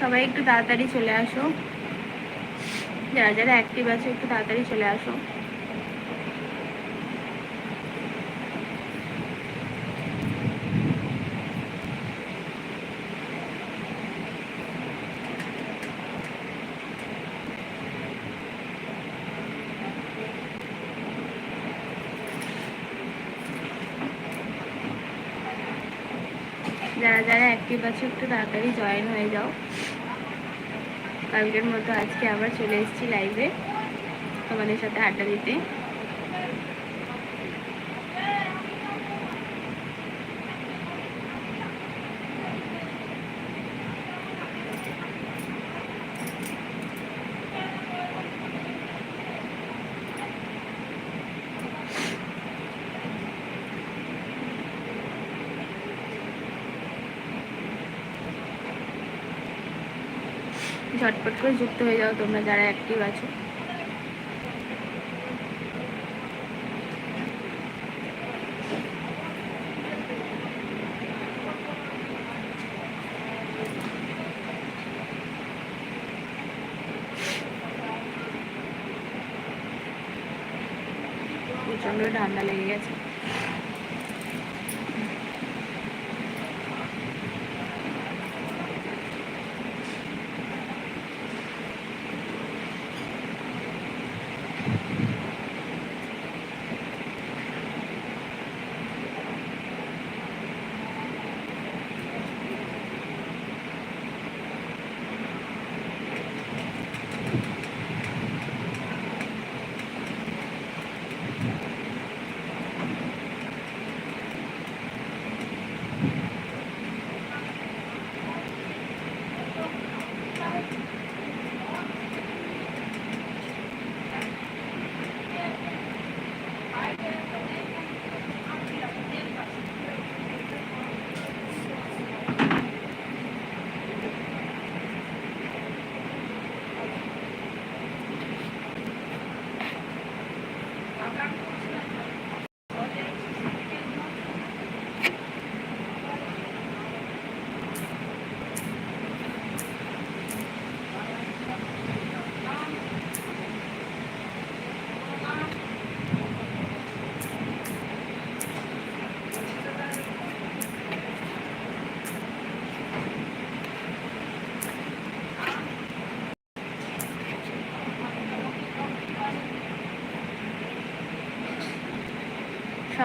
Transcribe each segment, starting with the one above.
সবাই একটু তাড়াতাড়ি চলে আসো। যারা যারা অ্যাক্টিভ আছে, একটু তাড়াতাড়ি চলে আসো। যারা যারা অ্যাক্টিভ আছে, একটু তাড়াতাড়ি জয়েন হয়ে যাও। কালকের মতো আজকে আবার চলে এসেছি লাইভে তোমাদের সাথে আড্ডা দিতে। ঝটপট করে যুক্ত হয়ে যাও তোমরা যারা অ্যাক্টিভ আছো। ঠান্ডা লেগে গেছে।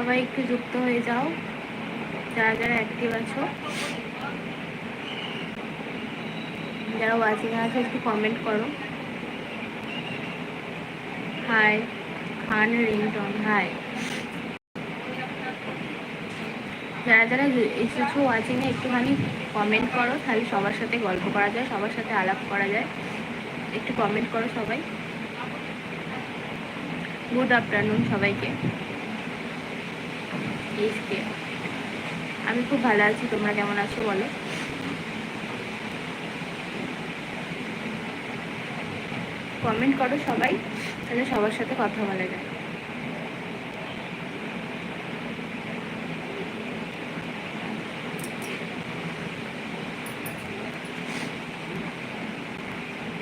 সবাই একটু যুক্ত হয়ে যাও। যারা যারা অ্যাক্টিভ আছো। যারা ওয়াচিং আছে, একটু কমেন্ট করো। হাই খান রিংটন হাই যারা যারা এসেছ ওয়াচিংয়ে একটুখানি কমেন্ট করো, তাহলে সবার সাথে গল্প করা যায়, সবার সাথে আলাপ করা যায়। একটু কমেন্ট করো সবাই। গুড আফটারনুন সবাইকে। আমি খুব ভালো আছি, তোমরা কেমন আছো বলো? কমেন্ট করো সবাই, তাহলে সবার সাথে কথা বলা যায়।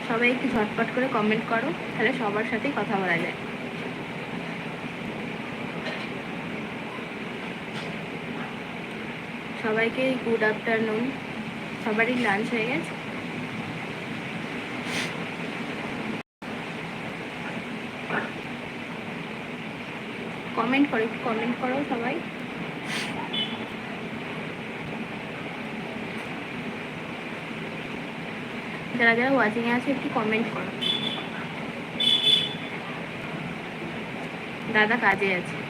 সবাই একটু ঝটপট করে কমেন্ট করো, তাহলে সবার সাথেই কথা বলা যায়। সবাইকে গুড আফটারনুন সবারই লাঞ্চ হয়ে গেছে। কমেন্ট করো, একটু কমেন্ট করো সবাই। যারা যারা ওয়াচিংয়ে আছে, একটু কমেন্ট করো। দাদা কাজে আছে।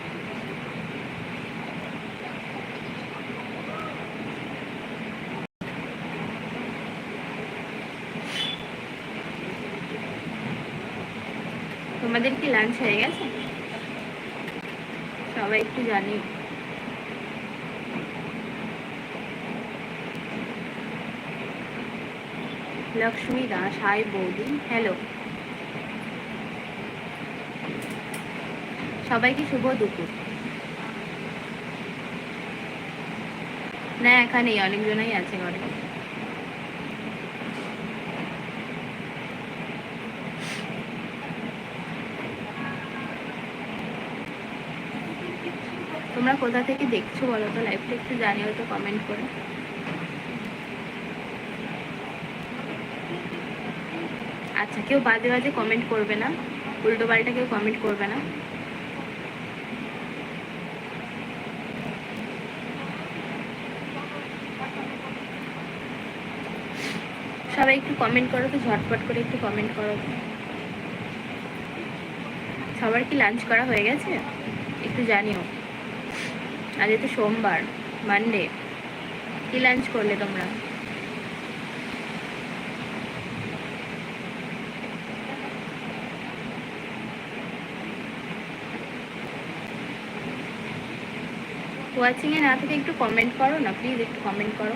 তোমাদের কি লাঞ্চ হয়ে গেছে? সবাই একটু জানি। লক্ষ্মী দাস, হাই বৌদি হ্যালো সবাইকে শুভ দুপুর। না, এখানেই, অনেকজনই আছে ঘরে। তোমরা কোথা থেকে দেখছ বলো তো? লাইভটা একটু জানিও তো কমেন্ট করে। আচ্ছা কেউ বাজে বাজে কমেন্ট করবে না। উল্টো পাল্টা কেউ কমেন্ট করবে না। সবাই একটু কমেন্ট করো তো, ঝটপট করে একটু কমেন্ট করো। সবার কি লাঞ্চ করা হয়ে গেছে? একটু জানিও। আজ তো সোমবার মানডে কি লাঞ্চ করলে তোমরা? ওয়াচিং এ না থেকে একটু কমেন্ট করো না প্লিজ একটু কমেন্ট করো।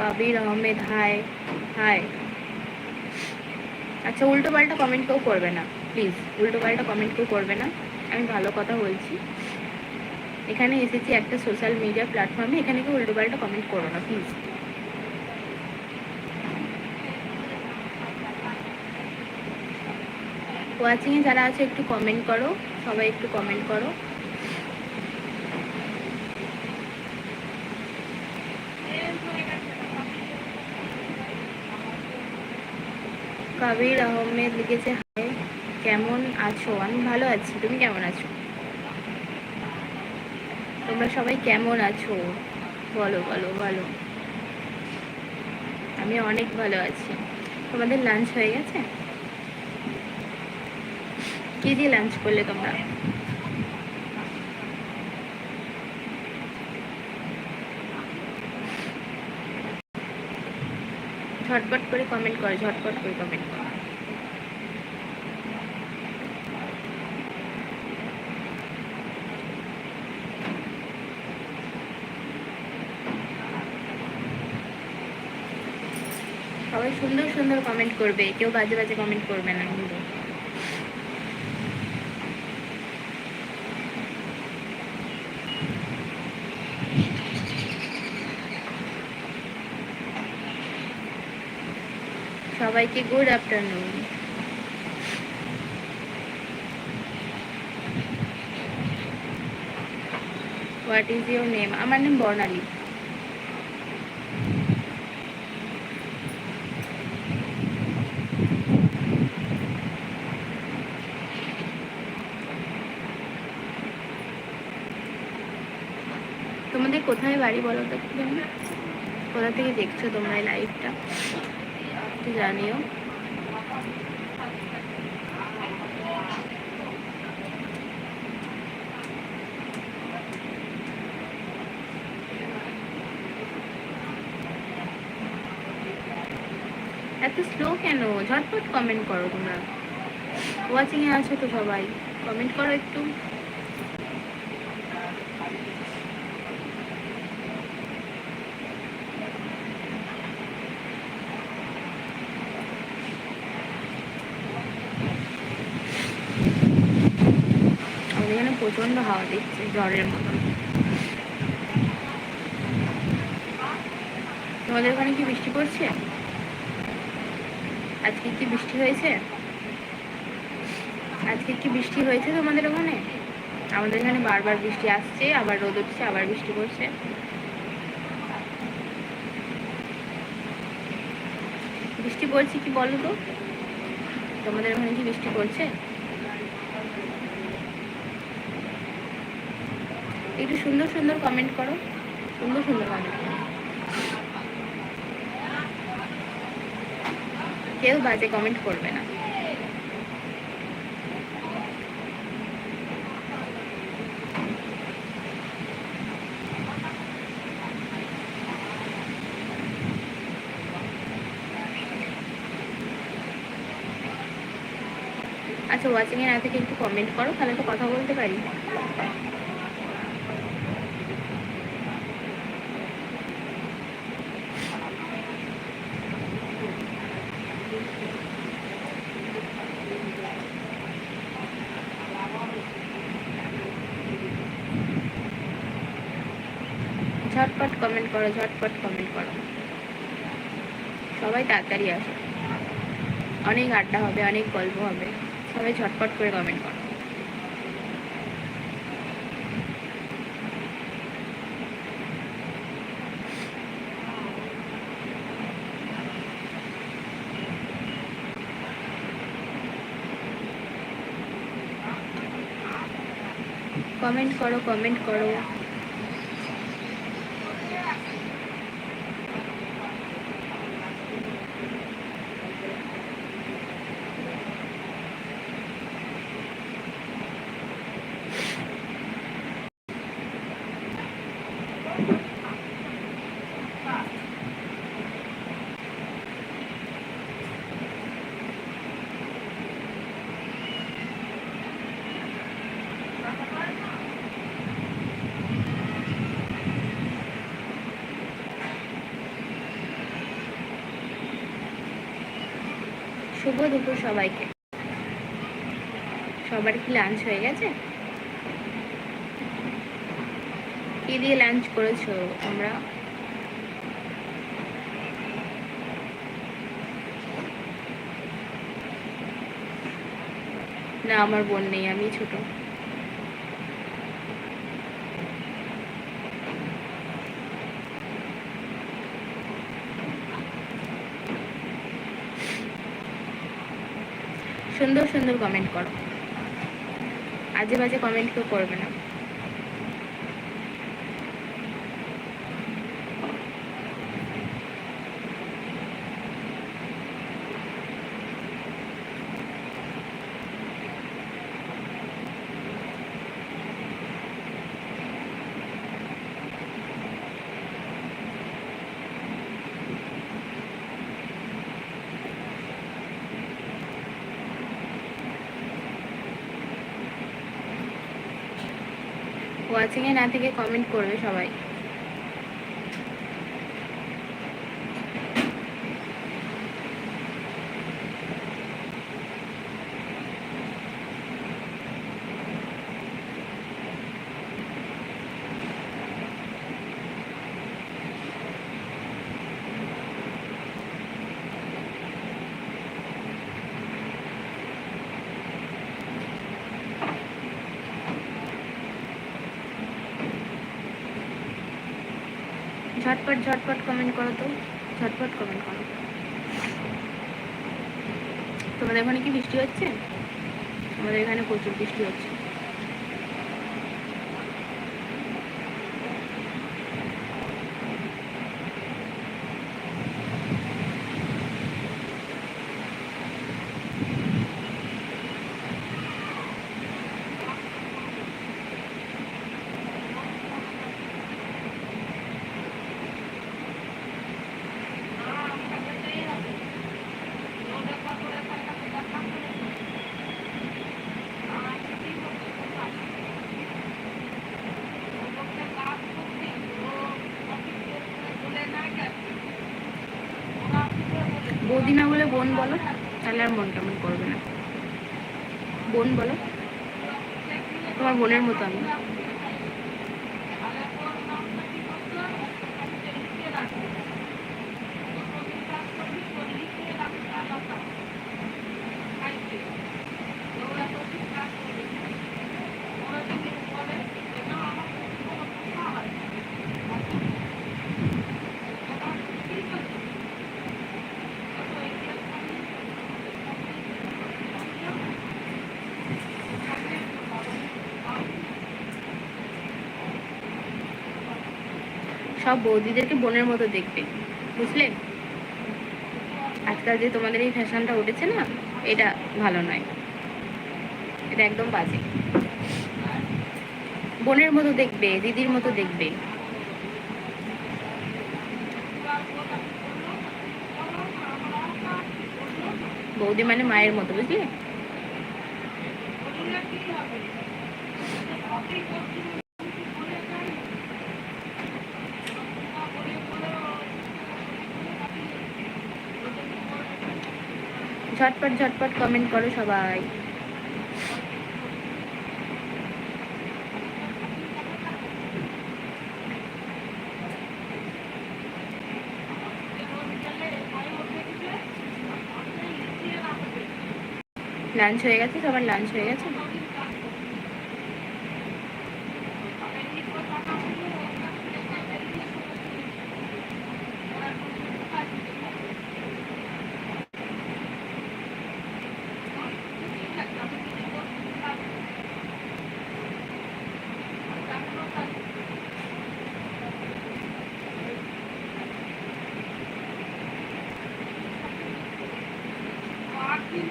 Kabir Ahmed, hi hi. আচ্ছা উল্টো পাল্টা কমেন্ট কেউ করবে না প্লিজ উল্টো পাল্টা কমেন্ট কেউ করবে না। আমি ভালো কথা বলছি। এখানে এসেছি একটা সোশ্যাল মিডিয়া প্ল্যাটফর্মে এখানে কেউ উল্টো পাল্টা কমেন্ট করো না প্লিজ ওয়াচিংয়ে যারা আছে, একটু কমেন্ট করো। সবাই একটু কমেন্ট করো। কাবির আহমেদ লিখেছে হাই কেমন আছো? আমি ভালো আছি, তুমি কেমন আছো? তোমরা সবাই কেমন আছো? বলো বলো বলো। আমি অনেক ভালো আছি। তোমাদের লাঞ্চ হয়ে গেছে? কি দিয়ে লাঞ্চ করলে তোমরা? ঝটপট করে কমেন্ট করে, ঝটপট করে কমেন্ট করো। সবাই সুন্দর সুন্দর কমেন্ট করবে, কেউ বাজে বাজে কমেন্ট করবে না কিন্তু। সবাইকে good afternoon what is your name আমার নাম বর্ণালী। তোমাদের কোথায় বাড়ি বলো তো কোথা থেকে দেখছ তোমরা এই একটু জানিও। এত স্লো কেন? ঝটপট কমেন্ট করো তোমরা। ওয়াচিং এ আছো তো সবাই। কমেন্ট করো একটু। প্রচণ্ড হাওয়া দিচ্ছে ঝড়ের মতন। তোমাদের ওখানে কি বৃষ্টি পড়ছে? আজকে কি বৃষ্টি হয়েছে? আজকে কি বৃষ্টি হয়েছে তোমাদের ওখানে? আমাদের এখানে বারবার বৃষ্টি আসছে, আবার রোদ উঠছে, আবার বৃষ্টি পড়ছে। বৃষ্টি পড়ছে কি বলো তো? তোমাদের ওখানে কি বৃষ্টি পড়ছে? একটু সুন্দর সুন্দর কমেন্ট করো। সুন্দর সুন্দর কমেন্ট করো। কেউ বাজে কমেন্ট করবে না। আচ্ছা ওয়াচিংয়ের আগে একটু কমেন্ট করো, তাহলে তো কথা বলতে পারি। কমেন্ট করো, ঝটপট কমেন্ট করো। সবাই তাড়াতাড়ি আসো। অনেক আড্ডা হবে, অনেক গল্প হবে। সবাই ঝটপট করে কমেন্ট করো। কমেন্ট করো কমেন্ট করো। শুভ দুপুর সবাইকে। সবার কি লাঞ্চ হয়ে গেছে? কি দিয়ে লাঞ্চ করেছ আমরা না, আমার বোন নেই, আমি ছোট। সুন্দর সুন্দর কমেন্ট করো। আজে বাজে কমেন্ট কেউ করবে না। ওয়াচিং এ না থেকে কমেন্ট করবে সবাই। ঝটপট কমেন্ট করো তো। ঝটপট কমেন্ট করো। তোমাদের এখানে কি বৃষ্টি হচ্ছে? আমাদের এখানে প্রচুর বৃষ্টি হচ্ছে। বৌদি না বলে বোন বলো, তাহলে আর মন কেমন করবে না। বোন বলো। তোমার বোনের মতো আমি। সব বৌদিদেরকে বোনের মতো দেখবে, বুঝলে? আজকাল যে তোমাদের এই ফ্যাশনটা উঠেছে না, এটা ভালো নয়। এটা একদম বাজে। বোনের মতো দেখবে, দিদির মতো দেখবে। বৌদি মানে মায়ের মতো, বুঝলে? ঝটপট ঝটপট কমেন্ট করো সবাই। লাঞ্চ হয়ে গেছে সবার লাঞ্চ হয়ে গেছে?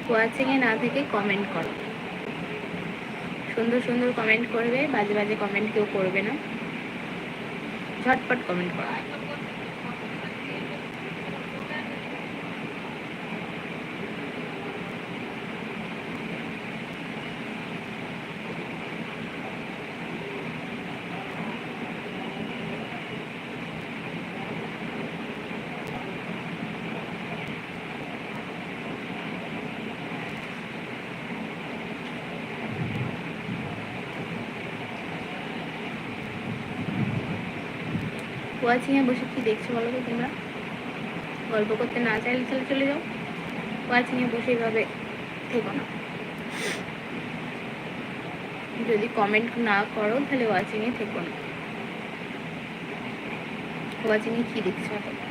ওয়াচিংয়ে না থেকে কমেন্ট করো। সুন্দর সুন্দর কমেন্ট করবে, বাজে বাজে কমেন্ট কেউ করবে না। ঝটপট কমেন্ট করো। ওয়াচিংয়ে বসে কি দেখছ বলো তো তোমরা? গল্প করতে না চাইলে তাহলে চলে যাও। ওয়াচিংয়ে বসে এইভাবে থেকো না। যদি কমেন্ট না করো, তাহলে ওয়াচিংয়ে থেকো না। ওয়াচিংয়ে কি দেখছ? এখন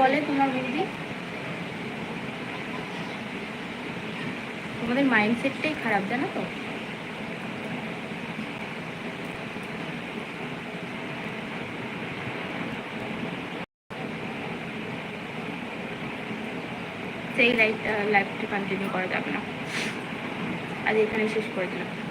বলে তোমার বৌদি তোমাদের মাইন্ডসেটটাই খারাপ, জানো তো? সেই লাইফটা লাইফটা কন্টিনিউ করা যাবে না। আজ এখানে শেষ করে দিলাম।